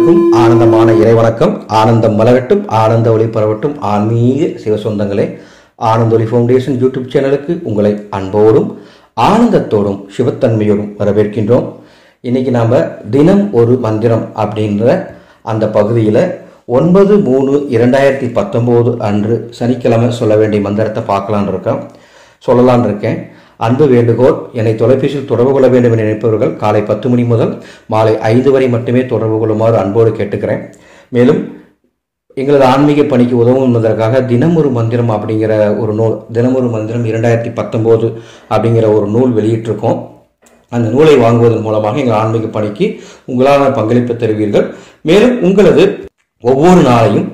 ஆனந்தமான இறைவணக்கம் ஆனந்தம் மலரட்டும் ஆனந்த ஒளி பரவட்டும். ஆன்மீக சிவசொந்தங்களே ஆனந்த ஒளி ஃபவுண்டேஷன் யூடியூப் சேனலுக்கு உங்களை அன்போடும் ஆனந்தத்தோடும் சிவத்தன்மையோடும் வரவேற்கின்றோம். இன்னைக்கு நாம் தினம் ஒரு மந்திரம் அப்படின்ற அந்த பகுதியில் ஒன்பது மூணு இரண்டாயிரத்தி பத்தொம்போது அன்று சனிக்கிழமை சொல்ல வேண்டிய மந்திரத்தை பார்க்கலான்னு இருக்கோம் சொல்லலான் இருக்கேன். அன்பு வேண்டுகோள். என்னை தொலைபேசியில் தொடர்பு கொள்ள வேண்டும் என நினைப்பவர்கள் காலை பத்து மணி முதல் மாலை ஐந்து வரை மட்டுமே தொடர்பு கொள்ளுமாறு அன்போடு கேட்டுக்கிறேன். மேலும் எங்களது ஆன்மீக பணிக்கு உதவும் என்பதற்காக தினம் ஒரு மந்திரம் அப்படிங்கிற ஒரு நூல் தினம் ஒரு மந்திரம் இரண்டாயிரத்தி பத்தொம்போது அப்படிங்கிற ஒரு நூல் வெளியிட்டிருக்கோம். அந்த நூலை வாங்குவதன் மூலமாக எங்கள் ஆன்மீக பணிக்கு உங்களால் பங்களிப்பு தருவீர்கள். மேலும் உங்களது ஒவ்வொரு நாளையும்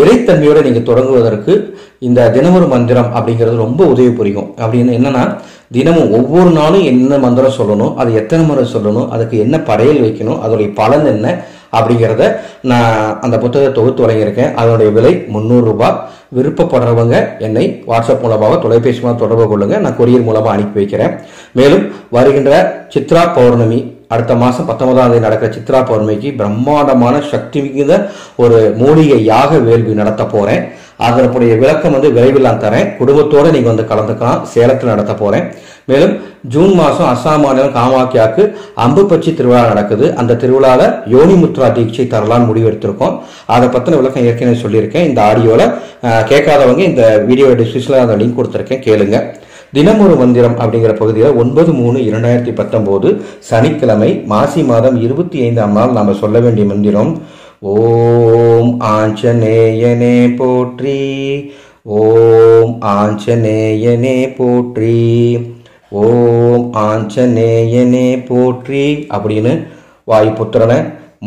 இறைத்தன்மையோடு நீங்கள் தொடங்குவதற்கு இந்த தினமொரு மந்திரம் அப்படிங்கிறது ரொம்ப உதவி புரியும். அப்படின்னு என்னன்னா தினமும் ஒவ்வொரு நாளும் என்ன மந்திரம் சொல்லணும் அது எத்தனை முறை சொல்லணும் அதுக்கு என்ன படையல் வைக்கணும் அதோடைய பலன் என்ன அப்படிங்கிறத நான் அந்த புத்தகத்தை தொகுத்து வழங்கியிருக்கேன். அதனுடைய விலை முந்நூறுரூபா விருப்பப்படுறவங்க என்னை வாட்ஸ்அப் மூலமாக தொலைபேசி மூலம் தொடர்பு கொள்ளுங்கள் நான் கொரியர் மூலமாக அனுப்பி வைக்கிறேன். மேலும் வருகின்ற சித்ரா பௌர்ணமி அடுத்த மாதம் பத்தொன்பதாம் தேதி நடக்கிற சித்ரா பௌர்ணமிக்கு பிரம்மாண்டமான சக்தி மிகுந்த ஒரு மூலிகை யாக வேள்வி நடத்த போறேன். அதனுடைய விளக்கம் வந்து விரைவில் நான் தரேன். குடும்பத்தோடு நீங்கள் வந்து கலந்துக்கலாம். சேலத்தில் நடத்த போறேன். மேலும் ஜூன் மாதம் அஸ்ஸாம் மாநிலம் காமாக்கியாக்கு அம்புப்பச்சி திருவிழா நடக்குது. அந்த திருவிழாவில் யோனி முத்ரா தீட்சை தரலான்னு முடிவெடுத்திருக்கோம் அதை பற்றின விளக்கம் ஏற்கனவே சொல்லியிருக்கேன். இந்த ஆடியோவில் கேட்காதவங்க இந்த வீடியோ டிஸ்கிரிப்ஷனில் அந்த லிங்க் கொடுத்துருக்கேன். கேளுங்கள் தினமொரு மந்திரம் அப்படிங்கிற பகுதியில் ஒன்பது மூணு இரண்டாயிரத்தி பத்தொம்போது சனிக்கிழமை மாசி மாதம் இருபத்தி ஐந்தாம் நாள் நாம் சொல்ல வேண்டிய மந்திரம். ஓம் ஆஞ்சநேயனே போற்றி. ஓம் ஆஞ்சநேயனே போற்றி. ஓம் ஆஞ்சநேயனே போற்றி அப்படின்னு வாயுபுத்திரனை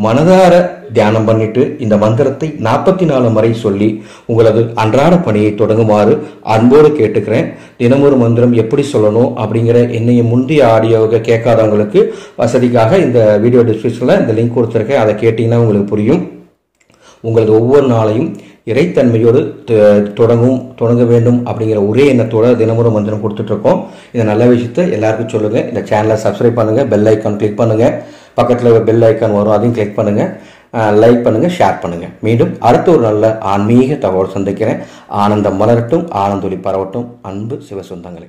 மனதார தியானம் பண்ணிட்டு இந்த மந்திரத்தை நாற்பத்தி நாலு முறை சொல்லி உங்களது அன்றாட பணியை தொடங்குமாறு அன்போடு கேட்டுக்கிறேன். தினமொரு மந்திரம் எப்படி சொல்லணும் அப்படிங்கிற என்னைய முந்தைய ஆடியோவை கேட்காதவங்களுக்கு வசதிக்காக இந்த வீடியோ டிஸ்கிரிப்ஷனில் இந்த லிங்க் கொடுத்துருக்கேன். அதை கேட்டிங்கன்னா உங்களுக்கு புரியும். உங்களது ஒவ்வொரு நாளையும் இறைத்தன்மையோடு தொடங்கும் தொடங்க வேண்டும் அப்படிங்கிற ஒரே எண்ணத்தோட தினமுறை மந்திரம் கொடுத்துட்ருக்கோம். இந்த நல்ல விஷயத்தை எல்லாருக்கும் சொல்லுங்கள் இந்த சேனலை சப்ஸ்கிரைப் பண்ணுங்கள் பெல் ஐக்கான் கிளிக் பண்ணுங்கள் பக்கத்தில் பெல் ஐக்கான் வரும் அதையும் கிளிக் பண்ணுங்கள் லைக் பண்ணுங்கள் ஷேர் பண்ணுங்கள் மீண்டும் அடுத்த ஒரு நல்ல ஆன்மீக தகவல் சந்திக்கிறேன். ஆனந்தம் மலரட்டும் ஆனந்தொலி பரவட்டும். அன்பு சிவசொந்தங்களே.